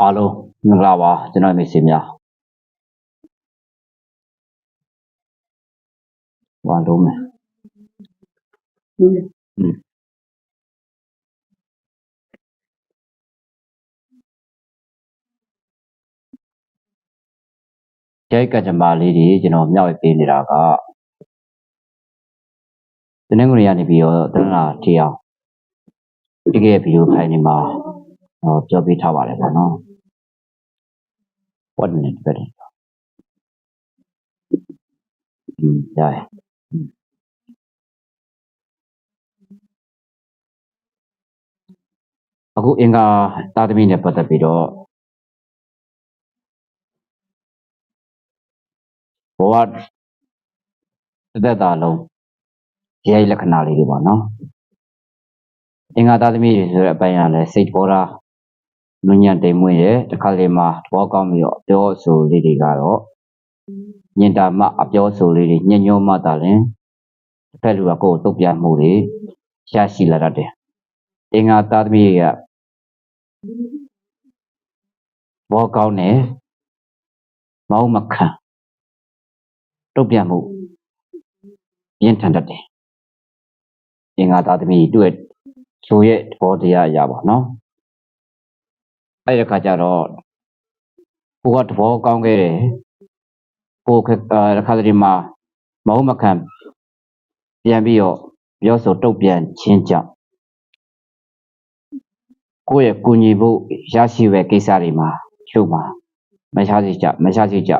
အားလုံးမင်္ဂလာပါကျွန်တော်မိတ်ဆွေများဘာလုံးမယ်อืมကျိုက်ကကြမ္မာလေးတွေကျွန်တော်မြောက်ရပေးနေတာကတနင်္ဂနွေကနေပြီးတော့တနင်္လာထီအောင် ဒီကဗီဒီယိုဖိုင်တွေမှာဟောပြောပြထားပါတယ်ပေါ့နော် what minute ပဲอืมရတယ်အခုအင်္ဂါသာသမီနဲ့ပတ်သက်ပြီးတော့ဘဝတစ်သက်တာလုံးရဲ့လက္ခဏာလေးတွေပေါ့နော် အင်္ဂါသာသမီတွေဆိုတဲ့အပိုင်းကလည်းစိတ်ပေါ်တာနုညံ့တိမ်မွေ့ရဲ့တစ်ခါလေမှာသဘောကောင်းပြီးတော့အပြောအဆိုလေးတွေကတော့ညင်တာမှအပြောအဆိုလေးတွေညှဉ်းညွှန်းမှသာလျှင်တစ်ဖက်လူကကိုယ်တုတ်ပြမှုတွေရရှိလာတတ်တယ်အင်္ဂါသာသမီတွေကဘောကောင်းတယ်မောင်းမခံတုတ်ပြမှုပြင်းထန်တတ်တယ်အင်္ဂါသာသမီတွေ့ ချိုရဲ့သဘောတရားအရာပါနော်အဲ့ဒီခါကျတော့ကိုကသဘောကောင်းခဲ့တယ်ကိုခက်အာတစ်ခါတည်းမှာမဟုတ်မခံပြန်ပြီးတော့ပြောဆိုတုတ်ပြန်ချင်းကြောင့်ကိုယ့်ရဲ့ကုညီဖို့ရရှိဝဲကိစ္စတွေမှာချုပ်မှာမရှားစီကြမရှားစီကြ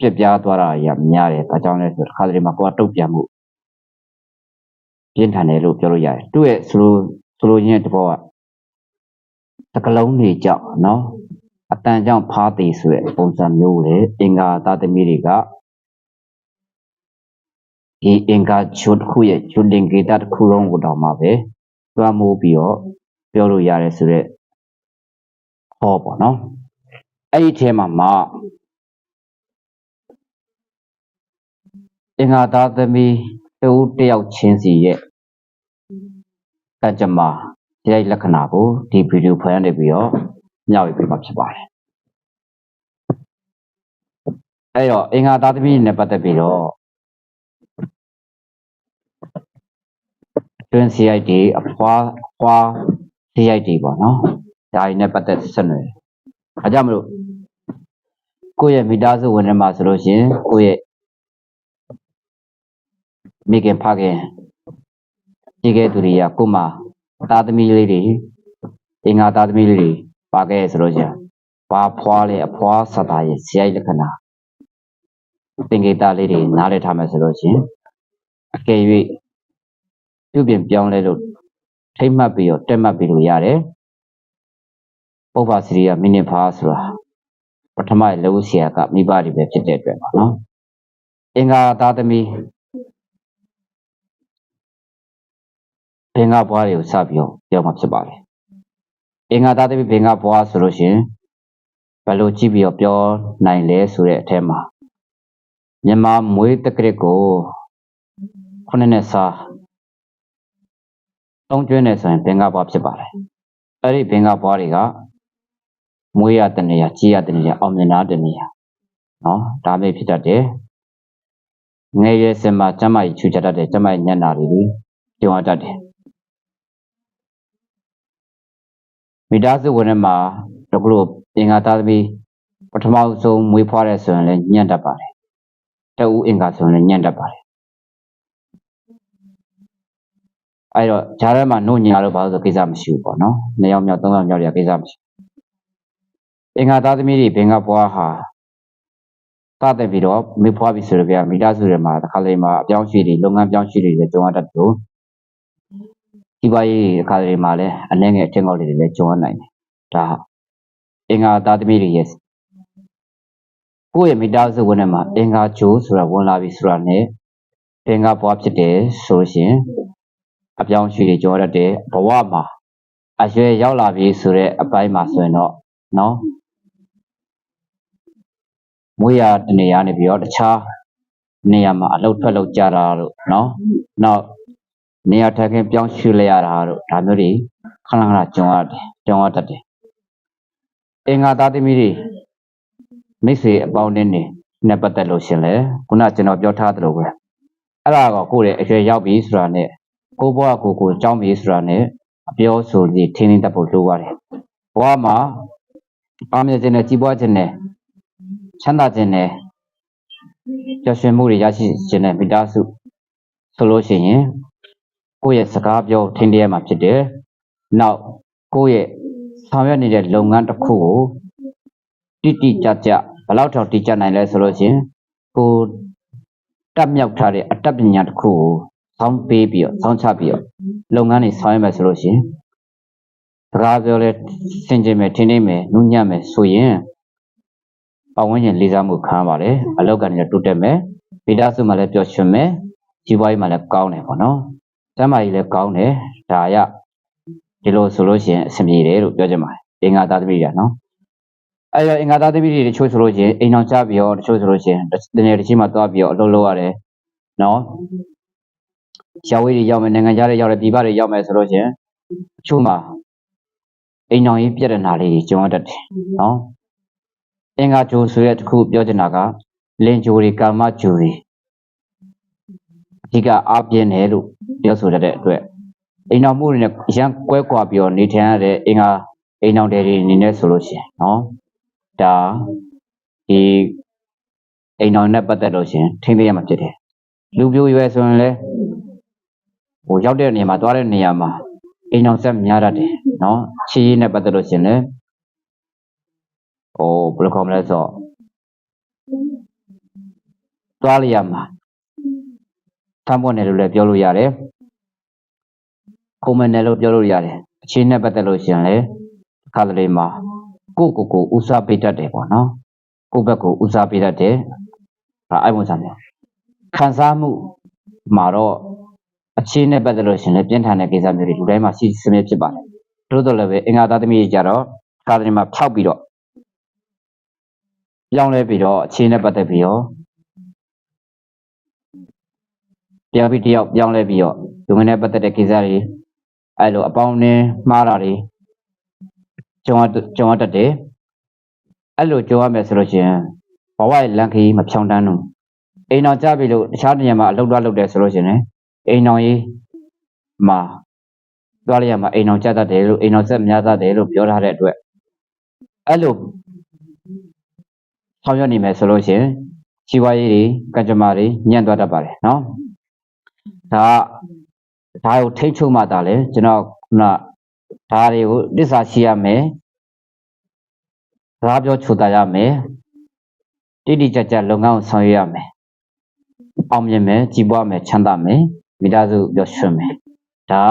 ပြက်ပြားသွားတာရများတယ်ဒါကြောင့်လဲဆိုတစ်ခါတည်းမှာကိုကတုတ်ပြန်မှု ပြင်းထန်တယ်လို့ပြောလို့ရတယ်သူ့ရဲ့ဆိုလိုဆိုလိုရင်းတဲ့ဘောကသကလုံးတွေကြောင့်နော်အတန်ကြောင့်ဖားတည်ဆိုတဲ့ပုံစံမျိုးကိုလေအင်္ဂါသားသမီးတွေကဒီအင်္ဂါချုပ်တစ်ခုရဲ့ဂျွန်လင်ဂေတာတစ်ခုလုံးကိုတောင်မှပဲတွားမိုးပြီးတော့ပြောလို့ရတယ်ဆိုတဲ့ဟောပေါ့နော်အဲ့ဒီထဲမှာမှအင်္ဂါသားသမီး တူတယောက်ချင်းစီရဲ့ကံကြမ္မာရိုက်လက္ခဏာကိုဒီဗီဒီယိုဖိုင်ကနေပြီးတော့မျှဝေပေးမှာဖြစ်ပါတယ်အဲ့တော့အင်္ဂါသားသမီးနဲ့ပတ်သက်ပြီးတော့တွင်း CID အဖွားအဖွား CID ပေါ့နော်ဒါတွေနဲ့ပတ်သက်ဆက်နွယ်အဲကြောင့်မလို့ကိုယ့်ရဲ့မိသားစုဝင်ထဲမှာဆိုလို့ရှိရင်ကိုယ့်ရဲ့ မိခင်ဖခင်ကြည့်ခဲ့သူတွေကကို့မှာသားသမီးလေးတွေအင်္ဂါသားသမီးလေးတွေပါခဲ့ဆိုလို့ရှိရင်ဘာဖွားလဲအဖွားစတာရဲ့ CID လက္ခဏာသင်္ကေတလေးတွေနားလည်ထားမယ်ဆိုလို့ရှိရင်အကယ်၍ပြုပြင်ပြောင်းလဲလို့ထိမ့်မှတ်ပြီးတော့တက်မှတ်ပြီးလို့ရတယ်ပုပ္ပစရိယမိနစ်ဖာဆိုတာပထမလက်ဦးဆရာကမိဘတွေပဲဖြစ်တဲ့အတွက်ပါနော်အင်္ဂါသားသမီး ဘင်္ဂဘွားတွေကိုစပြီးတော့ပြောမှာဖြစ်ပါတယ်အင်္ဂါသားသမီးဘင်္ဂဘွားဆိုလို့ရှိရင်ဘယ်လိုကြည့်ပြီးတော့ပြောနိုင်လဲဆိုတဲ့အထက်မှာမြန်မာမွေးတက္ကရကိုခုနှစ်နဲ့စားတုံးကျွင်းနေဆိုရင်ဘင်္ဂဘွားဖြစ်ပါတယ်အဲ့ဒီဘင်္ဂဘွားတွေကမွေးရတဲ့နေရာကြီးရတဲ့နေရာအောင်မြင်တာတဲ့နေရာနော်ဒါပဲဖြစ်တတ်တယ်ငယ်ရွယ်စဉ်မှာကျမကြီးချူကြတတ်တယ်ကျမကြီးညံ့တာတွေကြုံရတတ်တယ် မိသားစုဝင်ထဲမှာတကူလို့အင်္ဂါသားသမီးပထမဆုံးမွေးဖွားတဲ့ဆိုရင်လည်းညံ့တတ်ပါတယ်တအူးအင်္ဂါဆိုရင်လည်းညံ့တတ်ပါတယ်အဲ့တော့ဂျားထဲမှာနှုတ်ညာလို့ဘာလို့ဆိုကိစ္စမရှိဘူးပေါ့နော်နှစ်ယောက်မြောက်သုံးယောက်မြောက်တွေကကိစ္စမရှိအင်္ဂါသားသမီးတွေဘင်္ဂဘွားဟာတတ်တယ်ပြီးတော့မိဖွားပြီဆိုတော့ဗျာမိသားစုတွေမှာတစ်ခါလေမှာအပြောင်းရွှေ့တွေလုပ်ငန်းပြောင်းရွှေ့တွေလည်းကြုံရတတ်တယ်လို့ ဒီပါရေးတစ်ခါလေမှာလည်းအနှဲငယ်အထင်ကောက်တွေလည်းကြုံရနိုင်တယ်ဒါအင်္ဂါသားသမီးတွေရဲ့ကိုယ့်ရဲ့မိသားစုဝင်ထဲမှာအင်္ဂါဂျိုးဆိုတာဝင်လာပြီဆိုတာနဲ့ဘင်္ဂဘွားဖြစ်တယ်ဆိုလို့ရှိရင်အပြောင်းရွှေ့တွေကြောရတတ်တယ်ဘဝမှာအရွယ်ရောက်လာပြီဆိုတဲ့အပိုင်းမှာဆိုရင်တော့နော်မွေးရတနေရာနေပြီးတော့တခြားနေရာမှာအလုပ်ထွက်လုပ်ကြတာလို့နော်နောက် နေရာထိုင်ခင်းပြောင်းရွှေ့လိုက်ရတာတို့ဒါမျိုးတွေခဏခဏကြုံရတယ်ကြုံရတတ်တယ်အင်္ဂါသားသမီးတွေမိတ်ဆွေအပေါင်းအသင်းတွေနဲ့ပတ်သက်လို့ရှင်လေခုနကျွန်တော်ပြောထားသလိုပဲအဲ့ဒါကကိုယ့်ရဲ့အရွယ်ရောက်ပြီဆိုတာနဲ့ကိုယ့်ဘဝကိုယ်ကိုယ်ကြောင်းပြီဆိုတာနဲ့အပြောဆိုစီထင်းထင်းတတ်ဖို့လိုပါတယ်ဘဝမှာအားမြခြင်းနဲ့ကြီးပွားခြင်းနဲ့ချမ်းသာခြင်းနဲ့ပျော်ရွှင်မှုတွေရရှိခြင်းနဲ့မိသားစုဆိုလို့ရှိရင် ကိုယ့်ရဲ့စကားပြောထင်းတည်းရမှာဖြစ်တယ်နောက်ကိုယ့်ရဲ့ဆောင်ရွက်နေတဲ့လုပ်ငန်းတစ်ခုကိုတိတိကျကျဘယ်လောက်ထောင်တိကျနိုင်လဲဆိုလို့ရှိရင်ကိုယ်တက်မြောက်ထားတဲ့အတတ်ပညာတစ်ခုကိုဆောင်းပေးပြီးတော့ဆောင်းချပြီးတော့လုပ်ငန်းတွေဆောင်ရွက်မယ်ဆိုလို့ရှိရင်စကားပြောလဲစင်ကြင်မယ်ထင်းထင်းမယ်နုညံ့မယ်ဆိုရင်ပတ်ဝန်းကျင်လေးစားမှုခံပါလေအလောက်ကနေတိုးတက်မယ်ဗီဒါစုမှလည်းပျော်ရွှင်မယ်ကြီးပွားရေးမှလည်းကောင်းတယ်ပေါ့နော်ကျ မ်းမာရေးလည်းကောင်းတယ်ဒါရဒီလိုဆိုလို့ရှိရင်အဆင်ပြေတယ်လို့ပြောချင်ပါတယ်အင်္ဂါသားသမီးတွေနော်အဲ့တော့အင်္ဂါသားသမီးတွေတချို့ဆိုလို့ရှိရင်အိမ်အောင်ချပြီးတော့တချို့ဆိုလို့ရှိရင်တနေ့တစ်ချိန်မှသွားပြီးတော့အလုပ်လုပ်ရတယ်နော်ရှားဝေးတွေရောက်မယ်နိုင်ငံခြားတွေရောက်တယ်ပြည်ပတွေရောက်မယ်ဆိုလို့ရှိရင်အချို့မှာအိမ်အောင်ရေးပြဿနာလေးတွေကြုံရတတ်တယ်နော်အင်္ဂါဂျိုဆိုတဲ့တစ်ခုပြောချင်တာကလင်ဂျိုတွေကာမဂျိုတွေအ ဓိကအားပြင်းတယ်လို့ပြောဆိုတတ်တဲ့အတွက်အိမ်အောင်မှုတွေနဲ့ရန်ကွဲကွာပြီးတော့နေထိုင်ရတဲ့အင်္ဂါအိမ်အောင်တွေအနေနဲ့ဆိုလို့ရှိရင်နော်ဒါဒီအိမ်အောင်နဲ့ပတ်သက်လို့ရှိရင်ထိမ့်သိရမှာဖြစ်တယ်လူပြိုရွယ်ဆိုရင်လည်းဟိုရောက်တဲ့နေရာမှာသွားတဲ့နေရာမှာအိမ်အောင်ဆက်များတတ်တယ်နော်ချီးရေးနဲ့ပတ်သက်လို့ရှိရင်လည်းဟိုဘယ်လိုခေါ်မလဲဆိုတော့သွားလိုက်ရမှာ သမ်းပေါ်နယ်လို့လည်းပြောလို့ရတယ်ခုံမနယ်လို့ပြောလို့ရတယ်အချင်းနဲ့ပတ်သက်လို့ရှိရင်လည်းခါတလေမှာကိုယ့်ကိုယ်ကိုဥစားပေးတတ်တယ်ပေါ့နော်ကိုယ့်ဘက်ကိုဥစားပေးတတ်တယ်ဒါအဲ့ပုံစံမျိုးခံစားမှုမှာတော့အချင်းနဲ့ပတ်သက်လို့ရှိရင်လည်းပြင်းထန်တဲ့ကိစ္စမျိုးတွေလူတိုင်းမှာရှိစမြဲဖြစ်ပါတယ်တို့တော့လည်းပဲအင်္ဂါသားသမီးကြီးကြတော့ခါတလေမှာဖြောက်ပြီးတော့ပြောင်းလဲပြီးတော့အချင်းနဲ့ပတ်သက်ပြီးတော့ ပြောင်းပြီးတယောက်ပြောင်းလဲပြီးတော့လူငယ်နဲ့ပတ်သက်တဲ့ကိစ္စတွေအဲ့လိုအပေါင်းအသင်းမှားတာတွေကြုံရကြုံရတတ်တယ်အဲ့လိုကြုံရမယ်ဆိုလို့ရှိရင်ဘဝရဲ့လမ်းခရီးမဖြောင်းတန်းဘူးအိမ်အောင်ကြပြီလို့တခြားနေရာမှာအလုပ်တော့လုပ်တယ်ဆိုလို့ရှိရင်လည်းအိမ်အောင်ရေးမှာသွားလိုက်ရမှာအိမ်အောင်ကြတတ်တယ်လို့အိမ်အောင်ဆက်များတတ်တယ်လို့ပြောထားတဲ့အတွက်အဲ့လိုဆောင်ရွက်နေမယ်ဆိုလို့ရှိရင်ជីវရေးတွေကံကြမ္မာတွေညံ့သွားတတ်ပါတယ်နော် ဒါကဒါကိုထိတ်ချုပ်မှသာလေကျွန်တော်ခုနဒါတွေကိုတစ္ဆာရှိရမယ်စကားပြောချိုတာရမယ်တိတိကျကျလုပ်ငန်းကိုဆောင်ရွက်ရမယ်အောင်မြင်မယ်ကြီးပွားမယ်ချမ်းသာမယ်မိသားစုပျော်ရွှင်မယ်ဒါ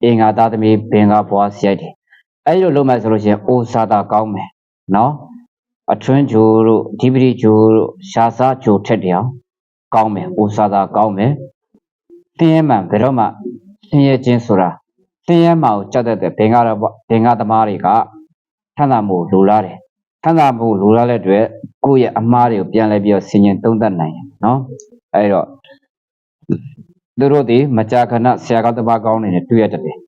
ကအင်္ဂါသားသမီးဘင်္ဂဘွားဆရိုက်တယ်အဲ့လိုလုပ်မှဆိုလို့ရှိရင်အိုစာတာကောင်းမယ်နော်အထွန်းဂျိုတို့ဒီပတိဂျိုတို့ရှားစားဂျိုထက်တယ်အောင်ကောင်းမယ်အိုစာတာကောင်းမယ် သင်ရဲမှန်ဘယ်တော့မှသင်ရဲခြင်းဆိုတာသင်ရဲမှကိုကြောက်တတ်တဲ့ဘင်္ဂတော့ဘင်္ဂသမားတွေကထမ်းသာမှုလိုလားတယ်ထမ်းသာမှုလိုလားတဲ့အတွက်ကိုယ့်ရဲ့အမားတွေကိုပြန်လဲပြီးတော့ဆင်ញင်သုံးသပ်နိုင်တယ်နော်အဲ့တော့သူတို့ဒီမကြာခဏဆရာကောင်းတစ်ပါးကောင်းနေနဲ့တွေ့ရတတ်တယ်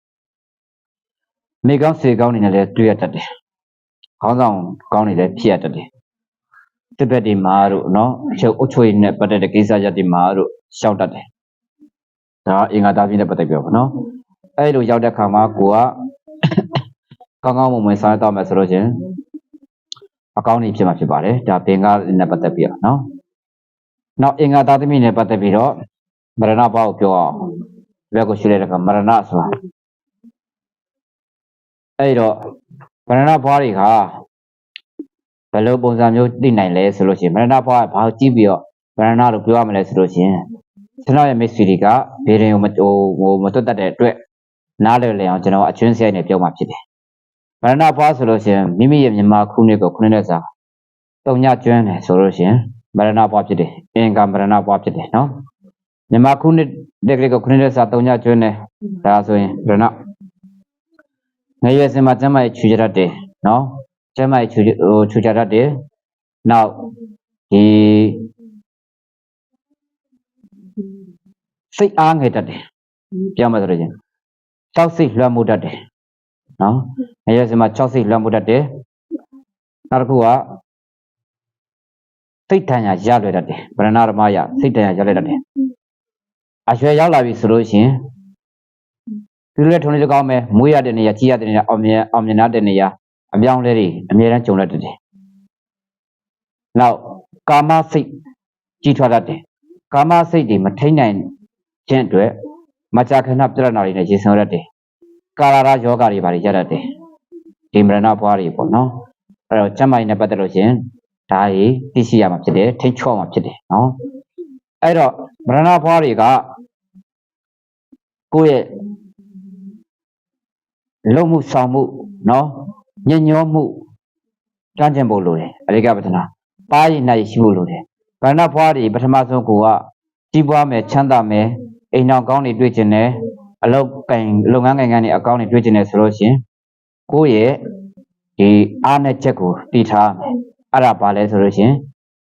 မိကောင်းစေကောင်းနေနဲ့လည်းတွေ့ရတတ်တယ်ခေါင်းဆောင်ကောင်းနေလည်းဖြစ်ရတတ်တယ်တစ်ပတ်ဒီမှာတို့နော်အချုပ်အချိုးနဲ့ပတ်သက်တဲ့ကိစ္စရပ်တွေမှာတို့ရှောက်တတ်တယ် ဒါအင်္ဂါသားပြည့်နဲ့ပတ်သက်ပြောပါနော်အဲ့လိုရောက်တဲ့ခါမှာကိုကကောင်းကောင်းမွန်မွန်စားတော့မယ်ဆိုလို့ချင်းအကောင်းကြီးဖြစ်မှာဖြစ်ပါတယ်ဒါဘင်္ဂနဲ့ပတ်သက်ပြီးတော့နော်နောက်အင်္ဂါသားသမီးနဲ့ပတ်သက်ပြီးတော့မရဏဘောက်ပြောအောင်ဘယ်ကိုရှိလဲကမရဏဆိုတာအဲ့တော့မရဏဘွားတွေကဘယ်လိုပုံစံမျိုးသိနိုင်လဲဆိုလို့ရှိရင်မရဏဘွားကဘာကြည့်ပြီးတော့မရဏလို့ပြောရမလဲဆိုလို့ရှိရင် ကျွန်တော်ရဲ့မိတ်ဆွေတွေကဘေးရင်ကိုမဟိုဟိုမတွတ်တတ်တဲ့အတွက်နားလည်လည်အောင်ကျွန်တော်အကျွန်းစရိုက်နဲ့ပြောမှဖြစ်တယ်မရဏဘွားဆိုလို့ရှိရင်မိမိရဲ့မြန်မာခုနှစ်ကိုခုနှစ်နဲ့စာတုံညကျွန်းတယ်ဆိုလို့ရှိရင်မရဏဘွားဖြစ်တယ်အင်္ဂါမရဏဘွားဖြစ်တယ်နော်မြန်မာခုနှစ်တက်ကလေးကိုခုနှစ်နဲ့စာတုံညကျွန်းတယ်ဒါဆိုရင်ရဏငရွယ်စင်မှာကျမ်းမာရေးခြူကြတတ်တယ်နော်ကျမ်းမာရေးခြူဟိုခြူကြတတ်တယ်နောက်ဒီ စိတ်အားငယ်တတ်တယ်ပြောမှဆိုလို့ချင်းကြောက်စိတ်လွှမ်းမိုးတတ်တယ်နော်ငရဲစင်မှာကြောက်စိတ်လွှမ်းမိုးတတ်တယ်နောက်တစ်ခုကစိတ်ထန်ရာရလွယ်တတ်တယ်ဗရဏဓမ္မရစိတ်ထန်ရာရလွယ်တတ်တယ်အရွယ်ရောက်လာပြီဆိုလို့ရှိရင်ဒီလိုလေထုံးလေးကောင်းမယ်မွေးရတဲ့နေရာကြီးရတဲ့နေရာအောင်မြင်အောင်မြင်တဲ့နေရာအပြောင်းလဲတွေအများအားကြုံရတတ်တယ်နောက်ကာမစိတ်ကြီးထွားတတ်တယ်ကာမစိတ်တွေမထိန်နိုင် ခြင်းအတွက်မကြာခဏပြဿနာတွေနဲ့ရေဆောင်ရတယ်ကာလာရယောဂတွေဘာတွေရတတ်တယ်ဒီမရဏဘွားတွေပေါ့နော်အဲ့တော့ကျမ်းမာရေးနဲ့ပတ်သက်လို့ရှရင်ဒါကြီးသိရှိရမှာဖြစ်တယ်ထိတ်ချော့မှာဖြစ်တယ်နော်အဲ့တော့မရဏဘွားတွေကကိုယ့်ရဲ့လုံမှုဆောင်မှုနော်ညဉ့်ညောမှုကြမ်းကျင်ဖို့လိုတယ်အရိကပဒနာပါးရည်နိုင်ရှိဖို့လိုတယ်ဗရဏဘွားတွေပထမဆုံးကိုကကြီးပွားမယ်ချမ်းသာမယ် အိမ်တော်ကောင်းတွေတွေ့ကျင်တယ်အလုပ်ကင်လုပ်ငန်းကင်ကန်းတွေအကောင်းတွေတွေ့ကျင်တယ်ဆိုလို့ရှရင်ကိုယ့်ရဲ့ဒီအားနဲ့ချက်ကိုတည်ထားမယ်အဲ့ဒါဘာလဲဆိုလို့ရှရင်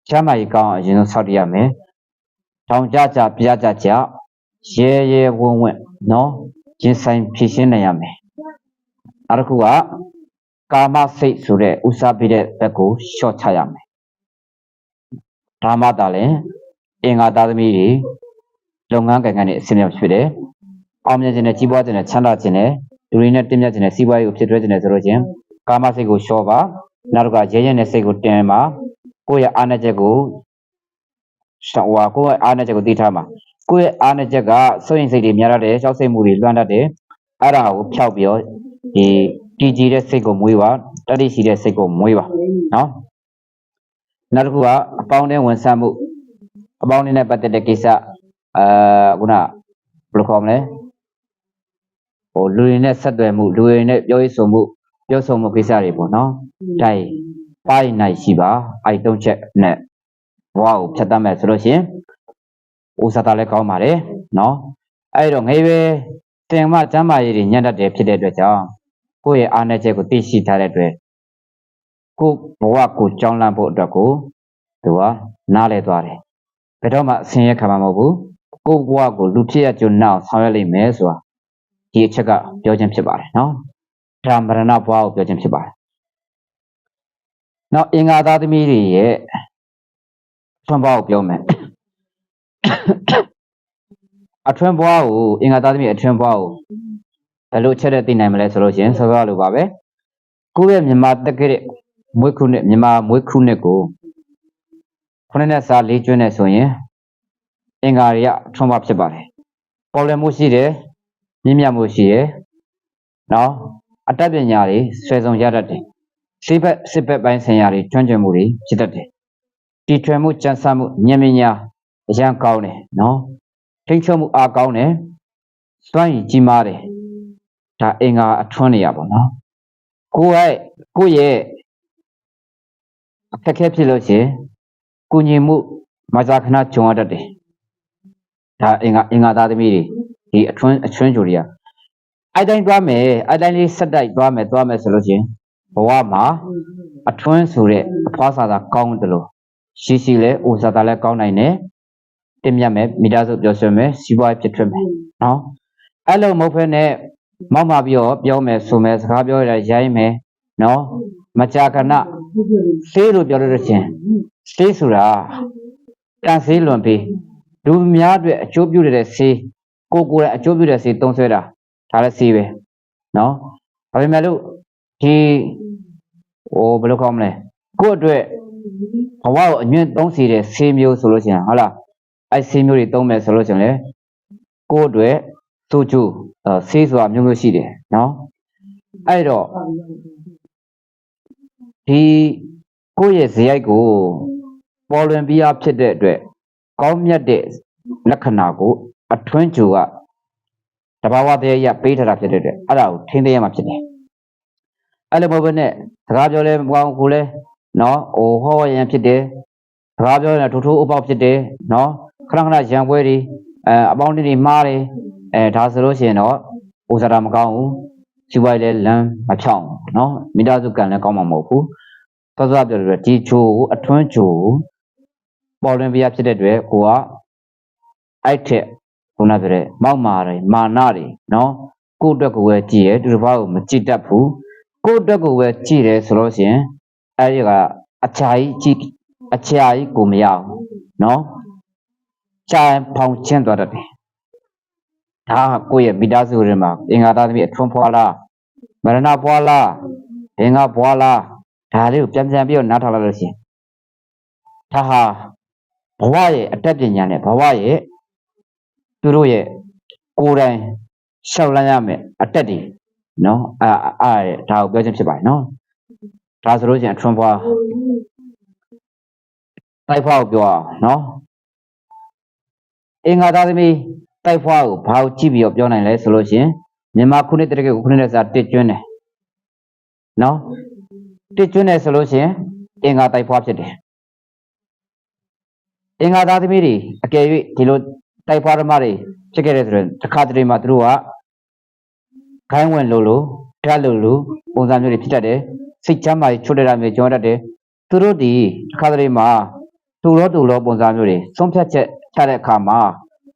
ချမ်းသာရေးကောင်းအောင်အရင်ဆုံးဆောက်တည်ရမယ်ထောင်ကြကြပြကြကြရဲရဲဝံ့ဝံ့နော်ရင်ဆိုင်ဖြည့်ရှင်းနိုင်ရမယ်နောက်တစ်ခုကကာမစိတ်ဆိုတဲ့ဥစားပေးတဲ့ဘက်ကိုရှော့ချရမယ်ဒါမှသာလဲအင်္ဂါသားသမီးတွေ လုပ်ငန်းကံကံတွေအဆင်ပြေဖြစ်တယ်အောင်မြင်ခြင်းနဲ့ကြီးပွားခြင်းနဲ့ချမ်းသာခြင်းနဲ့လူတွေနဲ့တင်မြတ်ခြင်းနဲ့စီးပွားရေးကိုဖြစ်ထွန်းခြင်းနဲ့ဆိုလို့ချင်းကာမစိတ်ကိုလျှော့ပါနောက်တစ်ခါရဲရဲနဲ့စိတ်ကိုတင်ပါကိုယ့်ရဲ့အားနည်းချက်ကိုရှော့ဝါကိုယ့်ရဲ့အားနည်းချက်ကိုသိထားမှာကိုယ့်ရဲ့အားနည်းချက်ကစိုးရင်စိတ်တွေများတတ်တယ်ရှောက်စိတ်မှုတွေလွှမ်းတတ်တယ်အဲ့ဒါကိုဖျောက်ပြီးတော့ဒီတည်ကြည်တဲ့စိတ်ကိုမွေးပါတတိရှိတဲ့စိတ်ကိုမွေးပါနော်နောက်တစ်ခုကအပေါင်းနဲ့ဝန်ဆမှုအပေါင်းနဲ့ပတ်သက်တဲ့ကိစ္စ အာခုနဘယ်လိုခေါ်မလဲဟိုလူတွေနဲ့ဆက်သွယ်မှုလူတွေနဲ့ပြောရေးဆိုမှုပြောဆိုမှုကိစ္စတွေပေါ့နော်တိုင်ပိုင်းနိုင်ရှိပါအဲ့တုံးချက်နဲ့ဘဝကိုဖြတ်တတ်မယ်ဆိုလို့ရှိရင်ဥစားတာလည်းကောင်းပါတယ်နော်အဲ့တော့ငယ်ရွယ်တင်မကျမ်းမာရေးတွေညံ့တတ်တယ်ဖြစ်တဲ့အတွက်ကြောင့်ကိုယ့်ရဲ့အားနည်းချက်ကိုသိရှိထားတဲ့အတွက်ကိုယ့်ဘဝကိုကြောင်းလန့်ဖို့အတွက်ကိုသူကနားလဲသွားတယ်ဘယ်တော့မှဆင်းရဲခံမှာမဟုတ်ဘူး ကိုယ့်ဘဝကိုလူဖြစ်ရကြုံနောက်ဆောင်ရွက်လိမ့်မယ်ဆိုတာဒီအချက်ကပြောခြင်းဖြစ်ပါတယ်နော်ဒါမရဏဘဝကိုပြောခြင်းဖြစ်ပါတယ်နောက်အင်္ဂါသားသမီးတွေရဲ့ထွန်းဘဝကိုပြောမယ်အထွန်းဘဝကိုအင်္ဂါသားသမီးအထွန်းဘဝကိုဘယ်လိုချက်တဲ့သိနိုင်မလဲဆိုလို့ရှိရင်စောစောလိုပါပဲကိုယ့်ရဲ့မြန်မာတက်ကတဲ့မွေးခုနှစ်မြန်မာမွေးခုနှစ်ကိုခုနှစ်နဲ့စားလေးကျွန်းနဲ့ဆိုရင် အင်္ဂါတွေကအထွန်းဘဝဖြစ်ပါတယ်ပေါ်လည်မှုရှိတယ်မြင့်မြတ်မှုရှိတယ်နော်အတတ်ပညာတွေဆွဲဆောင်ရတတ်တယ်စိတ်ဘက်စစ်ဘက်ပိုင်းဆိုင်ရာတွေကျွမ်းကျင်မှုတွေဖြစ်တတ်တယ်တီထွင်မှုကြံစမှုဉာဏ်ပညာအရန်ကောင်းတယ်နော်ထိတ်ချုပ်မှုအားကောင်းတယ်စွမ်းရည်ကြီးမားတယ်ဒါအင်္ဂါအထွန်းနေရပါတော့ကိုယ့်ရဲ့ကိုယ့်ရဲ့အခက်အခဲဖြစ်လို့ရှိရင်ကုညီမှုမဇာခဏဂျုံရတတ်တယ် ဒါအင်္ဂါအင်္ဂါသားသမီးတွေဒီအထွန်းအချွန်းကြိုတွေကအဲ့တိုင်းသွားမယ်အဲ့တိုင်းလေးဆက်တိုက်သွားမယ်သွားမယ်ဆိုလို့ချင်းဘဝမှာအထွန်းဆိုတဲ့အဖွားစာသာကောင်းတယ်လို့ရှိရှိလဲအိုစာသာလဲကောင်းနိုင်တယ်တင်မြတ်မယ်မိသားစုပျော်ရွှင်မယ်စီးပွားဖြစ်ထွန်းမယ်နော်အဲ့လိုမဟုတ်ဖ ೇನೆ မောက်မှာပြီးတော့ပြောမယ်ဆိုမယ်စကားပြောရရိုင်းမယ်နော်မကြာခဏဆေးလို့ပြောလို့ချင်းဆေးဆိုတာတန်ဆေးလွန်ပြီး လူများအတွက်အကျိုးပြုတဲ့ဆေးကိုကိုယ်ရဲ့အကျိုးပြုတဲ့ဆေးသုံးဆွဲတာဒါလည်းဆေးပဲနော်ဒါပေမဲ့လို့ဒီဟိုဘယ်လိုခေါ်မလဲကိုယ့်အတွက်ဘဝကိုအညွန့်သုံးစီတဲ့ဆေးမျိုးဆိုလို့ရှိရင်ဟုတ်လားအဲဆေးမျိုးတွေသုံးမယ်ဆိုလို့ရှိရင်လေကိုယ့်အတွက်ဆိုကျိုးဆေးဆိုတာမျိုးမျိုးရှိတယ်နော်အဲ့တော့ဒီကိုယ့်ရဲ့ဇယိုက်ကိုပေါ်လွင်ပြားဖြစ်တဲ့အတွက် ကောင်းမြတ်တဲ့လက္ခဏာကိုအထွန်းကြိုကတဘာဝတရားရပေးထားတာဖြစ်တဲ့အတွက်အဲ့ဒါကိုထင်းသေးရမှာဖြစ်တယ်အဲ့လိုမဟုတ်ဘဲနဲ့စကားပြောလဲမကောင်းကိုလဲနော်ဟိုဟောရန်ဖြစ်တယ်စကားပြောရင်ထိုးထိုးအပေါက်ဖြစ်တယ်နော်ခဏခဏရံပွဲတွေအဲအပေါင်းတွေမှားတယ်အဲဒါဆိုလို့ရှိရင်တော့ဥစ္စာတာမကောင်းဘူးစီးပွားရေးလည်းလမ်းမဖြောင်းနော်မိသားစုကံလည်းကောင်းမှာမဟုတ်ဘူးသောသောပြောလို့ဒီချိုးကိုအထွန်းချိုးကို ပေါ်လွင်ပြရဖြစ်တဲ့အတွက်ကိုကအဲ့ထက်ခုနပြောတဲ့မောက်မာတွေမာနတွေနော်ကိုယ့်အတွက်ကိုယ်ပဲကြည့်ရသူတစ်ပါးကိုမကြည့်တတ်ဘူးကိုယ့်အတွက်ကိုယ်ပဲကြည့်တယ်ဆိုလို့ရှိရင်အဲဒီကအချာကြီးကြည့်အချာကြီးကိုမရအောင်နော်ချာဖောင်ချင်းသွားတတ်တယ်ဒါကကိုယ့်ရဲ့မိသားစုတွေမှာအင်္ဂါသားသမီးအထွန်းဖွာလားမရဏပွားလားအင်္ဂါပွားလားဒါလေးကိုပြန်ပြန်ပြီးတော့နားထောင်လိုက်လို့ရှိရင်ဒါဟာ ဘဝရဲ့အတတ်ပညာနဲ့ဘဝရဲ့သူတို့ရဲ့ကိုယ်တိုင်ရှောက်လန်းရမယ်အတက်တွေနော်အာအာဒါကိုပြောခြင်းဖြစ်ပါတယ်နော်ဒါဆိုလို့ချင်းအထွန်းဖွားတိုက်ဖွားကိုပြောအောင်နော်အင်္ဂါသားသမီးတိုက်ဖွားကိုဘာကိုကြည့်ပြီးတော့ပြောနိုင်လဲဆိုလို့ချင်းမြန်မာခုနှစ်တရကကိုခုနှစ်နဲ့စာတစ်ကျွန်းတယ်နော်တစ်ကျွန်းတယ်ဆိုလို့ချင်းအင်္ဂါတိုက်ဖွားဖြစ်တယ် အင်္ဂါသားသမီးတွေအကယ်၍ဒီလိုတိုက်ဖွားဓမ္မတွေဖြစ်ခဲ့တဲ့ဆိုရင်တစ်ခါတလေမှာသူတို့ကခိုင်းဝင်လို့လို့ဓာတ်လို့လို့ပုံစံမျိုးတွေဖြစ်တတ်တယ်စိတ်ချမ်းသာချွတ်တဲ့တာမျိုးကြောတတ်တယ်သူတို့ဒီတစ်ခါတလေမှာတူလို့တူလို့ပုံစံမျိုးတွေဆုံးဖြတ်ချက်ချတဲ့အခါမှာ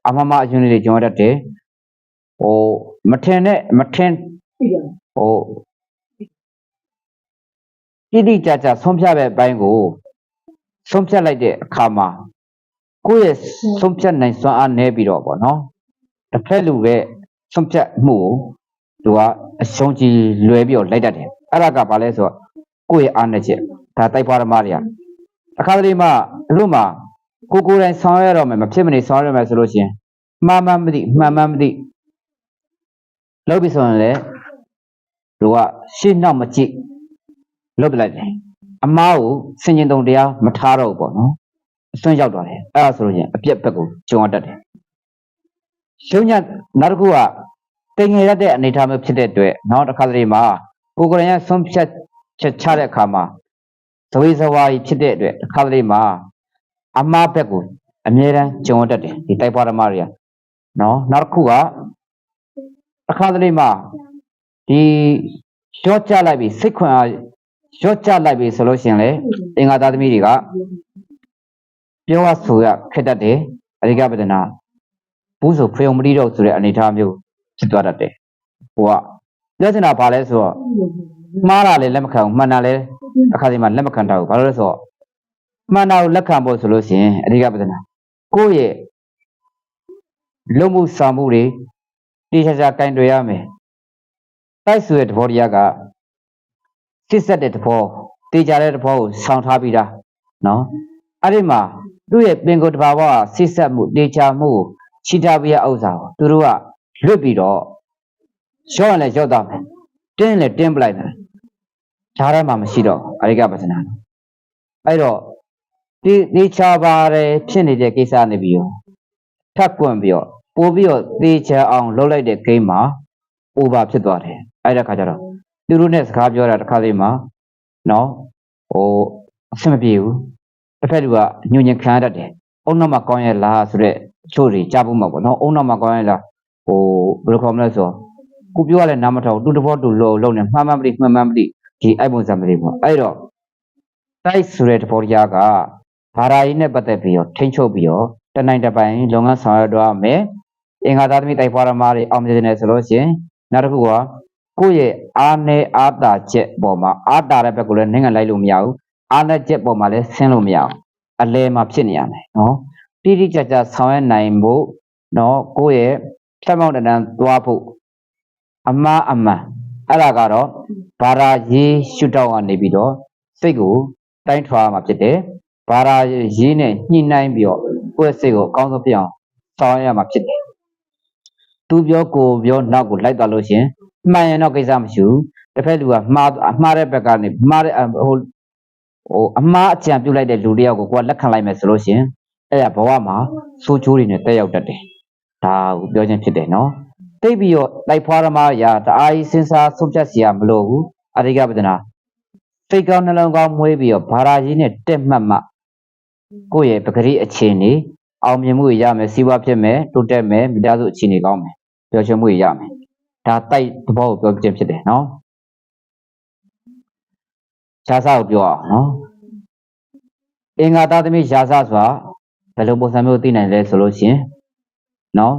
အမမအယွန်းလေးတွေကြောတတ်တယ်ဟိုမထင်နဲ့မထင်ဟိုတိတိကျကျဆုံးဖြတ်တဲ့ဘိုင်းကိုဆုံးဖြတ်လိုက်တဲ့အခါမှာ ကိုယ့်ရဲ့ဆုံးဖြတ်နိုင်စွမ်းအားနည်းပြီးတော့ဗောနော်တစ်ဖက်လူရဲ့ဆုံးဖြတ်မှုကိုသူကအရှုံးကြီးလွယ်ပြီးတော့လိုက်တတ်တယ်အဲ့ဒါကဘာလဲဆိုတော့ကိုယ့်ရဲ့အားနည်းချက်ဒါတိုက်ဖွားဓမ္မတွေကအခါတလေမှအလို့မှကိုကိုယ်တိုင်ဆောင်ရွက်ရတော့မယ်မဖြစ်မနေဆောင်ရွက်ရမယ်ဆိုလို့ရှိရင်မှားမှန်းမသိမှန်မှန်းမသိလုပ်ပြီဆိုရင်လေသူကရှေ့နောက်မကြည့်လုပ်ပလိုက်တယ်အမားကိုစင်ကျင်တုံတရားမထားတော့ဘူးပေါ့နော် အစွန်းရောက်သွားတယ်အဲ့ဒါဆိုလို့ရှိရင်အပြက်ဘက်ကိုကျုံရတတ်တယ်ရှုံးညနောက်တစ်ခုကတင်ငယ်ရတဲ့အနေအထားမျိုးဖြစ်တဲ့အတွက်နောက်တစ်ခါတလေမှာကိုကိုယ်တိုင်ကဆုံးဖြတ်ချက်ချတဲ့အခါမှာသဝေဇဝါကြီးဖြစ်တဲ့အတွက်တစ်ခါတလေမှာအမားဘက်ကိုအမြဲတမ်းကျုံရတတ်တယ်ဒီတိုက်ပွားဓမ္မတွေကနော်နောက်တစ်ခုကတစ်ခါတလေမှာဒီရော့ချလိုက်ပြီးစိတ်ခွန်အားရော့ချလိုက်ပြီးဆိုလို့ရှိရင်လေအင်္ဂါသားသမီးတွေက ပြောရဆိုရခက်တတ်တယ်အရိကပဒနာဘူးဆိုဖယုံမတိတော့ဆိုတဲ့အနေအထားမျိုးဖြစ်သွားတတ်တယ်ဟိုကပြောချင်တာဘာလဲဆိုတော့မှားတာလည်းလက်မခံဘူးမှန်တာလည်းအခါစီမှာလက်မခံတော့ဘူးဘာလို့လဲဆိုတော့မှန်တာကိုလက်ခံဖို့ဆိုလို့ရှိရင်အရိကပဒနာကိုယ့်ရဲ့လုံမှုဆောင်မှုတွေတိကျကျကင်တွယ်ရမယ်တိုက်ဆိုတဲ့သဘောတရားကစစ်ဆက်တဲ့သဘောတေချာတဲ့သဘောကိုဆောင်ထားပြီးသားနော်အဲ့ဒီမှာ သူ့ရဲ့ပင်ကိုယ်တဘာဝကစစ်ဆက်မှုတေချာမှုကိုချိထားပြီးရဥစ္စာကိုသူတို့ကလွတ်ပြီးတော့ရော့ရင်လည်းရော့သွားမယ်တင်းလည်းတင်းပလိုက်တယ်ဈားထဲမှာမရှိတော့အရိကပစနာအဲ့တော့ဒီတေချာပါတယ်ဖြစ်နေတဲ့ကိစ္စနေပြီးတော့ထပ်ကွန့်ပြီးတော့ပို့ပြီးတော့တေချာအောင်လုပ်လိုက်တဲ့ဂိမ်းမှာ over ဖြစ်သွားတယ်အဲ့ဒါခါကျတော့သူတို့နဲ့စကားပြောတာတစ်ခါလေးမှာနော်ဟိုအဆင်မပြေဘူး တစ်ဖက်လူကညှို့ညင်ခံရတတ်တယ်အုံနောက်မှာကောင်းရဲ့လားဆိုတော့ချို့တွေကြားဖို့မှာပေါ့နော်အုံနောက်မှာကောင်းရဲ့လားဟိုဘယ်လိုခေါ်မလဲဆိုတော့ကိုပြောရလဲနားမထောင်တူတဘောတူလို့လုံးနေမှန်မှန်မသိမှန်မှန်မသိဒီအိုက်ပုံစံမသိပေါ့အဲ့တော့တိုက်ဆိုတဲ့တဘောတရားကဘာသာရေးနဲ့ပတ်သက်ပြီးတော့ထိန်းချုပ်ပြီးတော့တနိုင်တပိုင်လုပ်ငန်းဆောင်ရွက်တော့ရမယ်အင်္ဂါသားသမီးတိုက်ဖွားရမားတွေအောင်မြင်နေဆိုလို့ရှိရင်နောက်တစ်ခုကကိုယ့်ရဲ့အားနဲ့အားတာချက်ပေါ်မှာအားတာတဲ့ဘက်ကိုလည်းနိုင်ငံလိုက်လို့မရဘူး အားနဲ့ချက်ပေါ်မှာလည်းဆင်းလို့မရဘူးအလဲမှာဖြစ်နေရမယ်နော်တိတိကျကျဆောင်ရွက်နိုင်ဖို့နော်ကိုယ့်ရဲ့ဖြတ်မောက်တန်းသွားဖို့အမှားအမှန်အဲ့ဒါကတော့ဘာသာရေးရှုထောင့်ကနေပြီးတော့စိတ်ကိုတိုင်းထွာမှာဖြစ်တယ်ဘာသာရေးနဲ့ညှိနှိုင်းပြီးတော့ကိုယ့်ရဲ့စိတ်ကိုအကောင်းဆုံးပြအောင်ဆောင်ရွက်ရမှာဖြစ်တယ်သူပြောကိုပြောနောက်ကိုလိုက်သွားလို့ရှင်မှန်ရင်တော့ကိစ္စမရှိဘူးတစ်ဖက်လူကမှားမှားတဲ့ဘက်ကနေမှားတဲ့ဟို ဟိုအမှားအကြံပြုတ်လိုက်တဲ့လူတယောက်ကိုကိုကလက်ခံလိုက်မယ်ဆိုလို့ရှင်အဲ့ဒါဘဝမှာစိုးချိုးတွေနဲ့တက်ရောက်တတ်တယ်ဒါကိုပြောခြင်းဖြစ်တယ်နော်တိတ်ပြီးတော့လိုက်ဖွားရမရာတအားကြီးစဉ်းစားဆုံးဖြတ်စီရမလို့ဘူးအရိကပဒနာစိတ်ကောင်းနှလုံးကောင်းမွေးပြီးတော့ဘာသာကြီးနဲ့တက်မှတ်မှကိုယ့်ရဲ့ပဂရိအခြေအနေအောင်မြင်မှုရမယ်စီးပွားဖြစ်မယ်တိုးတက်မယ်မိသားစုအခြေအနေကောင်းမယ်ပျော်ရွှင်မှုရမယ်ဒါတိုက်သဘောကိုပြောခြင်းဖြစ်တယ်နော် ရှားစားကိုပြောအောင်နော်အင်္ဂါသားသမီးရှားစားဆိုတာဘယ်လိုပုံစံမျိုးသိနိုင်လဲဆိုလို့ရှင်နော်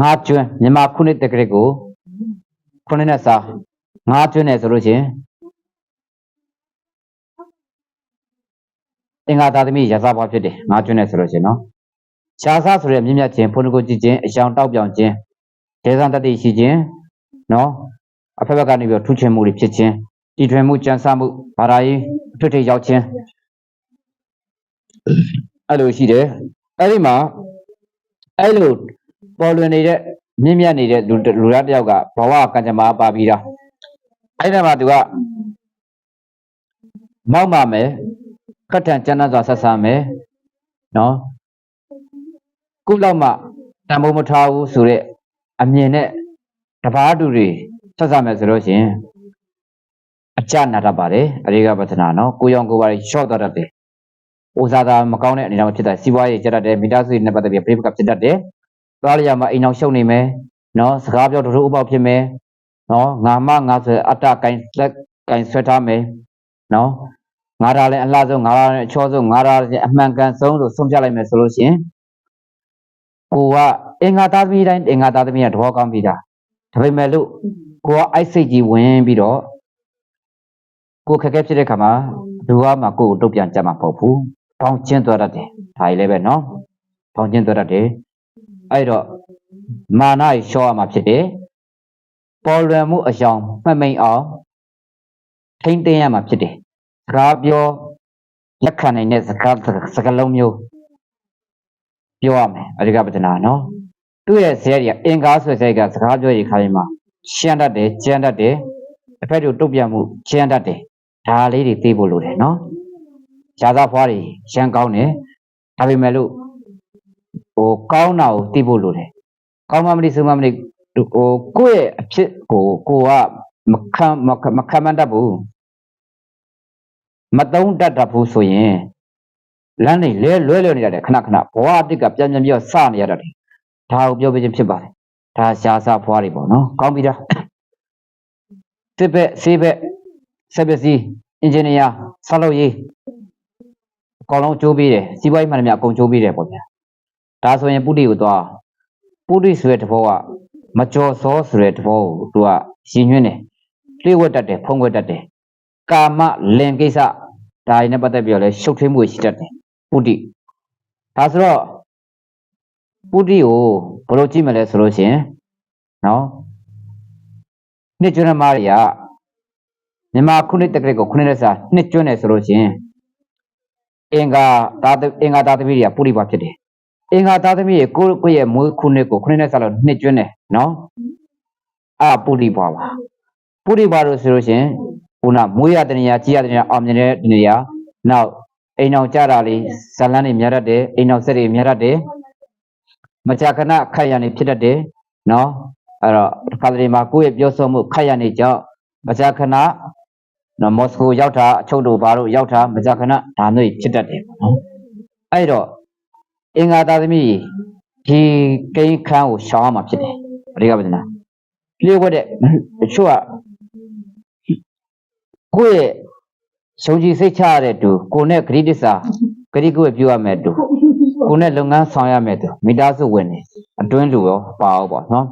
ငါးကျွန်းမြန်မာခုနှစ်တက္ကရာကိုခုနှစ်နဲ့စာငါးကျွန်းနဲ့ဆိုလို့ချင်းအင်္ဂါသာသမီရသဘွားဖြစ်တယ်ငါးကျွန်းနဲ့ဆိုလို့ချင်းနော်ရှားစားဆိုတဲ့မြင့်မြတ်ခြင်းဖုန်ကိုကြည့်ခြင်းအယောင်တောက်ပြောင်ခြင်းဒေသံတတိရှိခြင်းနော်အဖက်ဘက်ကနေပြီးတော့ထူးချွန်မှုတွေဖြစ်ခြင်း တည်ထွင်မှုကြံစမှုဘာသာရေးအထွတ်ထိပ်ရောက်ခြင်းအဲ့လိုရှိတယ်အဲ့ဒီမှာအဲ့လိုပေါ်လွင်နေတဲ့မြင့်မြတ်နေတဲ့လူလူသားတစ်ယောက်ကဘဝကံကြမ္မာပါပြီးသားအဲ့ဒီမှာသူကမောက်ပါမယ်ခက်ထန်ကျမ်းသာစွာဆက်ဆံမယ်နော်ခုလောက်မှတန်ဖိုးမထားဘူးဆိုတော့အမြင်နဲ့တပားတူတွေဆက်ဆံမယ်ဆိုလို့ရှိရင် အကြနာတတ်ပါတယ်အရိကပဒနာနော်ကိုရောင်ကိုပါရှော့တော့တတ်တယ်။ဥစားသာမကောင်းတဲ့အနေနဲ့ဖြစ်တာစီးပွားရေးကျတတ်တယ်မိသားစုနဲ့ပတ်သက်ပြီးပြိပကဖြစ်တတ်တယ်။သွားလျာမှာအိမ်အောင်ရှုပ်နေမယ်နော်စကားပြောတို့ဥပေါက်ဖြစ်မယ်နော်ငါမငါဆိုအတ္တကင်လက်ကင်ဆွဲထားမယ်နော်ငါဒါလည်းအလှဆုံးငါဒါလည်းအချောဆုံးငါဒါလည်းအမှန်ကန်ဆုံးလို့ဆုံးဖြတ်လိုက်မယ်ဆိုလို့ရှိရင်ကိုကအင်္ဂါသားသမီးတိုင်းအင်္ဂါသားသမီးကသဘောကောင်းပြီးသားဒါပေမဲ့လို့ကိုကအိုက်စိတ်ကြီးဝင်ပြီးတော့ ကိုခက်ခဲဖြစ်တဲ့ခါမှာလူကမှကိုကိုတုတ်ပြန်ကြမှာမဟုတ်ဘူး။ပေါင်းကျင်းသွားတတ်တယ်။ဒါကြီးလည်းပဲနော်။ပေါင်းကျင်းသွားတတ်တယ်။အဲ့တော့မာနရှော့ရမှာဖြစ်တယ်။ပေါ်လွယ်မှုအယောင်မှတ်မိန်အောင်ထိမ့်သိမ်းရမှာဖြစ်တယ်။စကားပြောလက်ခံနိုင်တဲ့စကားစကားလုံးမျိုးပြောရမယ်အဓိကပဒနာနော်။သူ့ရဲ့ဇဲကြီးအင်္ဂါဆွဲဇဲကစကားပြောရခါရင်မှာရှင်းတတ်တယ်ကြမ်းတတ်တယ်တစ်ဖက်တို့တုတ်ပြမှုကြမ်းတတ်တယ် ဒါလေးတွေသိဖို့လိုတယ်နော်။ရှားသားဖွားတွေရှမ်းကောင်းတယ်ဒါပေမဲ့လို့ဟိုကောင်းတာကိုသိဖို့လိုတယ်။ကောင်းမှမလို့ဆုံးမှမလို့ဟိုကိုယ့်ရဲ့အဖြစ်ကိုကိုကမခံမခံမခံမတတ်ဘူးမသုံးတတ်တတ်ဘူးဆိုရင်လမ်းနေလဲလွဲလွဲနေရတယ်ခဏခဏဘဝအတိတ်ကပြန်ပြန်ပြီးတော့စနေရတတ်တယ်ဒါကိုပြောပြခြင်းဖြစ်ပါတယ်ဒါရှားစားဖွားတွေပေါ့နော်ကောင်းပြီလားတစ်ဘက်ဆေးဘက် ဆက်ပစ္စည်းအင်ဂျင်နီယာဆောက်လုပ်ရေးအကောင်လုံးကြိုးပေးတယ်စီးပွားရေးမှန်တယ်မြအကုန်ကြိုးပေးတယ်ပေါ့ဗျာဒါဆိုရင်ပုတိကိုသွားပုတိဆိုတဲ့တဘောကမကြော်စောဆိုတဲ့တဘောကိုသူကရှင်ညွှန်းတယ်တွေးဝတ်တတ်တယ်ဖုံးဝတ်တတ်တယ်ကာမလင်ကိစ္စဒါတွေနဲ့ပတ်သက်ပြီးတော့လဲရှုပ်ထွေးမှုရှိတတ်တယ်ပုတိဒါဆိုတော့ပုတိကိုဘယ်လိုကြည့်မလဲဆိုလို့ရှိရင်နော်နှစ်ကျွမ်းမားတွေက မြန်မာခုနှစ်တက္ကရာကိုခုနှစ်လက်စာနှစ်ကျွန်းတယ်ဆိုလို့ရှိရင်အင်္ဂါသားအင်္ဂါသားသမီးတွေကပုရိပါဖြစ်တယ်အင်္ဂါသားသမီးတွေကိုကိုယ့်ရဲ့မွေးခုနှစ်ကိုခုနှစ်လက်စာလို့နှစ်ကျွန်းတယ်နော်အာပုရိပါပါပုရိပါလို့ဆိုလို့ရှိရင်ခုနမွေးရတနေရာကြီးရတနေရာအောင်မြင်တဲ့နေရာနောက်အိမ်အောင်ကြတာလေးဇလန်းတွေများတတ်တယ်အိမ်အောင်ဆက်တွေများတတ်တယ်မကြာခဏခိုက်ရနေဖြစ်တတ်တယ်နော်အဲ့တော့ခါတည်းမှာကိုယ့်ရဲ့ပြောဆိုမှုခိုက်ရနေကြောင့်မကြာခဏ နော်မော်စကိုရောက်တာအချုပ်တို့ဘာလို့ရောက်တာမကြာခဏဒါမျိုးဖြစ်တတ်တယ်ပေါ့နော်အဲ့တော့အင်္ဂါသာသမီးဒီကိန်းခန်းကိုရှောင်ရမှာဖြစ်တယ်အရိကပဒနာပြေဝတ်တဲ့အချို့ကကိုယ့်ရဲ့ရှုံကြည်စိတ်ချရတဲ့တူကိုနဲ့ဂရိတစ္ဆာဂရိကိုယ်ပြုရမယ်တူကိုနဲ့လုပ်ငန်းဆောင်ရမယ်တူမိသားစုဝင်နေအတွင်းလူရောပါအောင်ပေါ့နော်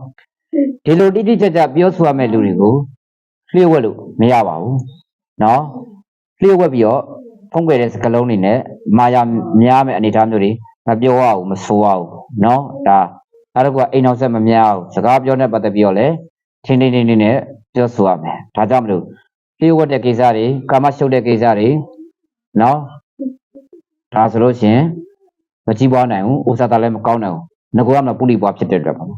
ဒီလိုတိတိကျကျပြောဆိုရမယ့်လူတွေကိုလျှို့ဝှက်လို့မရပါဘူး နော်လျှို့ဝှက်ပြီးတော့ဖုံးကွယ်တဲ့စကလုံးတွေနဲ့မာယာများမဲ့အနေအထားမျိုးတွေမပြောရဘူးမဆိုရဘူးနော်ဒါနောက်တစ်ခုကအိမ်အောင်ဆက်မများဘူးစကားပြောတဲ့ပတ်သက်ပြီးတော့လည်းထင်းထင်းထင်းနဲ့ပြောဆိုရမယ်ဒါကြောင့်မလို့လျှို့ဝှက်တဲ့ကိစ္စတွေကာမရှုပ်တဲ့ကိစ္စတွေနော်ဒါဆိုလို့ရှိရင်မကြည့်ပွားနိုင်ဘူးဥစ္စာသားလည်းမကောင်းနိုင်ဘူးငကောကမှပုလိပွားဖြစ်တဲ့အတွက်ပေါ့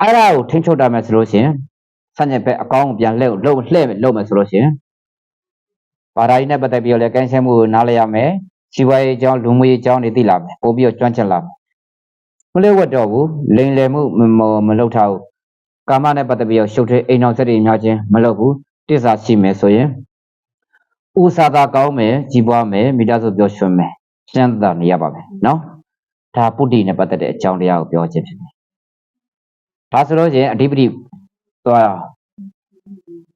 အဲ့ဒါကိုထိန်းချုပ်တတ်မယ်ဆိုလို့ရှိရင်ဆန့်ကျင်ဘက်အကောင်းကိုပြန်လှည့်လှုပ်လှည့်လှုပ်မယ်ဆိုလို့ရှိရင် ဘာသာရေးနဲ့ပတ်သက်ပြီးတော့လည်းကန့်ရှင်းမှုကိုနားလည်ရမယ်စီဝါရေးအကြောင်းလူမှုရေးအကြောင်းတွေသိလာမယ်ပို့ပြီးတော့ကျွမ်းကျင်လာမယ်မလဲဝတ်တော့ဘူးလိန်လယ်မှုမလုပ်ထားဘူးကာမနဲ့ပတ်သက်ပြီးတော့ရှုပ်ထွေးအိမ်အောင်ဆက်တွေများခြင်းမလုပ်ဘူးတစ္ဆာရှိမယ်ဆိုရင်ဥစားသာကောင်းမယ်ကြီးပွားမယ်မိသားစုပြောရွှင်မယ်ရှင်းသာနေရပါမယ်နော်ဒါပုတ္တိနဲ့ပတ်သက်တဲ့အကြောင်းတရားကိုပြောခြင်းဖြစ်တယ်ဒါဆိုလို့ချင်းအဓိပတိသွား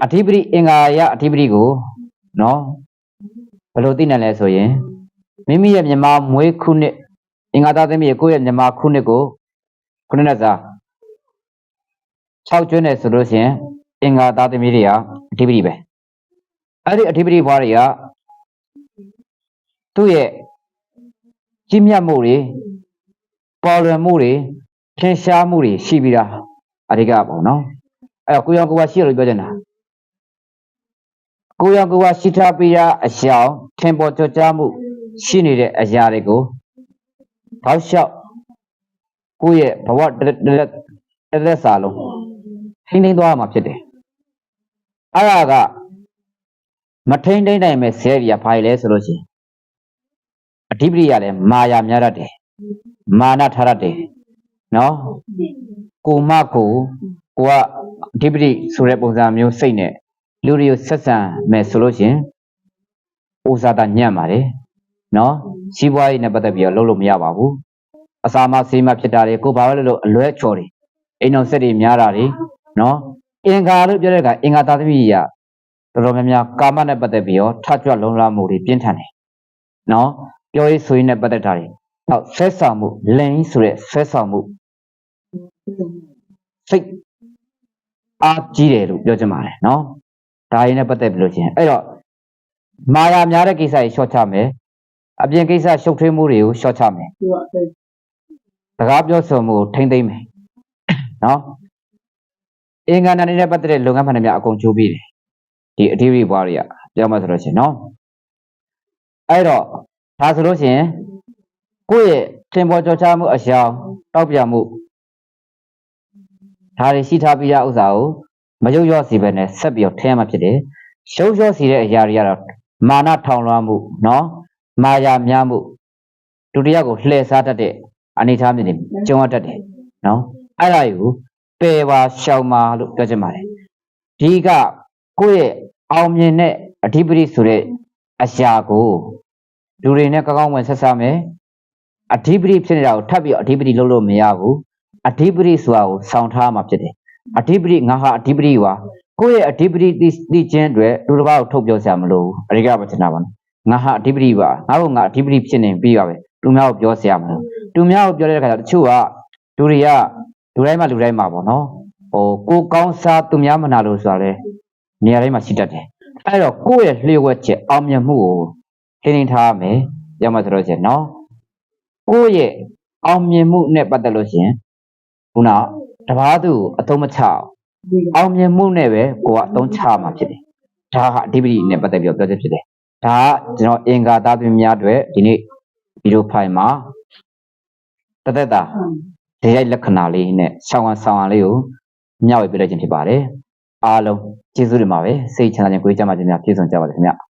အဓိပတိအင်္ဂါရအဓိပတိကို နော်ဘယ်လိုသိနိုင်လဲဆိုရင်မိမိရဲ့မြမမွေးခုနှစ်အင်္ဂါသားသမီးရဲ့ကိုယ့်ရဲ့မြမခုနှစ်ကိုခုနှစ်နဲ့စား6ကျွန်းတယ်ဆိုလို့ရှိရင်အင်္ဂါသားသမီးတွေကအဓိပတိပဲအဲ့ဒီအဓိပတိဘွားတွေကသူ့ရဲ့ကြီးမြတ်မှုတွေပေါ်လွင်မှုတွေထင်ရှားမှုတွေရှိပြီးသားအဓိကပေါ့နော်အဲ့တော့ကိုရောကိုကရှိရလို့ပြောချင်တာ ကိုရောကိုကရှိထားပြီးသားအကြောင်းထင်ပေါ်ကြွကြားမှု ရှိနေတဲ့အရာတွေကိုတောက်လျှောက်ကိုယ့်ရဲ့ဘဝတစ်တစ်တစ်တစ်သက်စာလုံးထိန်းသိမ်းသွားမှာဖြစ်တယ်အဲ့ဒါကမထိန်းသိမ်းနိုင်မဲ့ဆဲကြီးကဘာလဲဆိုလို့ရှိရင်အဓိပတိကလည်းမာယာများတတ်တယ်မာနထားတတ်တယ်နော်ကိုမကိုကိုကအဓိပတိဆိုတဲ့ပုံစံမျိုးစိတ်နဲ့ လူတွေကိုဆက်ဆံမယ်ဆိုလို့ရှိရင်ဥဇာတာညံ့ပါတယ်နော်စီးပွားရေးနဲ့ပတ်သက်ပြီးတော့လုပ်လို့မရပါဘူးအစာမဆေးမဖြစ်တာတွေကိုဘာလို့လဲလို့အလွဲချော်တွေအိမ်အောင်ဆက်တွေများတာတွေနော်အင်္ဂါလို့ပြောတဲ့အခါအင်္ဂါသာသမီကြီးကတော်တော်များများကာမနဲ့ပတ်သက်ပြီးတော့ထကြွလုံလမှုတွေပြင်းထန်တယ်နော်ပြောရေးဆိုရေးနဲ့ပတ်သက်တာတွေနောက်ဆွဲဆောင်မှုလိန်ဆိုတဲ့ဆွဲဆောင်မှုစိတ်အားကြီးတယ်လို့ပြောချင်ပါတယ်နော် ဒါရင်းနဲ့ပတ်သက်ပြီးလို့ချင်းအဲ့တော့မာယာများတဲ့ကိစ္စကြီးရှော့ချမယ်အပြင်ကိစ္စရှုပ်ထွေးမှုတွေကိုရှော့ချမယ်သူကအဲစကားပြောဆိုမှုကိုထိမ့်သိမ့်မယ်နော်အင်္ဂါနာနဲ့ပတ်သက်တဲ့လုပ်ငန်းမှန်တွေများအကုန်ချိုးပြီးတယ်ဒီအထီးရိဘွားတွေကပြောမှဆိုလို့ရှိရင်နော်အဲ့တော့ဒါဆိုလို့ရှိရင်ကိုယ့်ရဲ့သင်ပေါ်ကြော်ချမှုအရှောင်တောက်ပြမှုဒါတွေရှိထားပြီးတဲ့ဥစ္စာကို မရုပ်ရော့စီပဲနဲ့ဆက်ပြီးတော့ထည့်ရမှာဖြစ်တယ်ရှုပ်ရော့စီတဲ့အရာတွေကတော့မာနထောင်လွှမ်းမှုနော်မာယာများမှုဒုတိယကိုလှည့်စားတတ်တဲ့အနေအထားမျိုးတွေကျုံရတတ်တယ်နော်အဲ့ဒါကိုပယ်ပါရှောင်ပါလို့ပြောချင်ပါတယ်ဒီကကိုယ့်ရဲ့အောင်မြင်တဲ့အဓိပတိဆိုတဲ့အရာကိုလူတွေနဲ့ကောင်းကောင်းဝင်ဆက်ဆံမယ်အဓိပတိဖြစ်နေတာကိုထပ်ပြီးတော့အဓိပတိလုပ်လို့မရဘူးအဓိပတိဆိုတာကိုစောင့်ထားမှာဖြစ်တယ် အဓိပတိငါဟာအဓိပတိပါကိုယ့်ရဲ့အဓိပတိသိသိချင်းအတွက်လူတစ်ပါးကိုထုတ်ပြောစရာမလိုဘူးအဓိကပဋ္ဌာနာပါနော်ငါဟာအဓိပတိပါငါ့ကိုငါအဓိပတိဖြစ်နေပြီးပါပဲလူများကိုပြောစရာမလိုလူများကိုပြောတဲ့အခါကျတော့တချို့ကလူတွေကလူတိုင်းမှာလူတိုင်းမှာပေါ့နော်ဟိုကိုကောင်းစားသူများမနာလို့ဆိုတာလေနေရာတိုင်းမှာရှိတတ်တယ်အဲ့တော့ကိုယ့်ရဲ့လျှို့ဝှက်ချက်အောင်မြင်မှုကိုထိန်းသိမ်းထားရမယ်ရမှာဆိုတော့ရှင်နော်ကိုယ့်ရဲ့အောင်မြင်မှုနဲ့ပတ်သက်လို့ရှရင်ခုန တပားသူကိုအသုံးမချအောင်ဒီကအောင်မြင်မှုနဲ့ပဲကိုကအသုံးချမှာဖြစ်တယ်။ဒါဟာအဓိပတိနဲ့ပတ်သက်ပြီးတော့ပြောချက်ဖြစ်တယ်။ဒါကကျွန်တော်အင်္ဂါသားသမီးများအတွက်ဒီနေ့ဗီဒီယိုဖိုင်မှာတသက်တာဒီရိုက်လက္ခဏာလေးနဲ့ဆောင်းအောင်ဆောင်းအောင်လေးကိုမျှဝေပြလိုက်ခြင်းဖြစ်ပါတယ်။အားလုံးကျေးဇူးတင်ပါပဲ။စိတ်ချမ်းသာခြင်းကိုယ်ကျမ်းမာခြင်းများပြည့်စုံကြပါစေခင်ဗျ။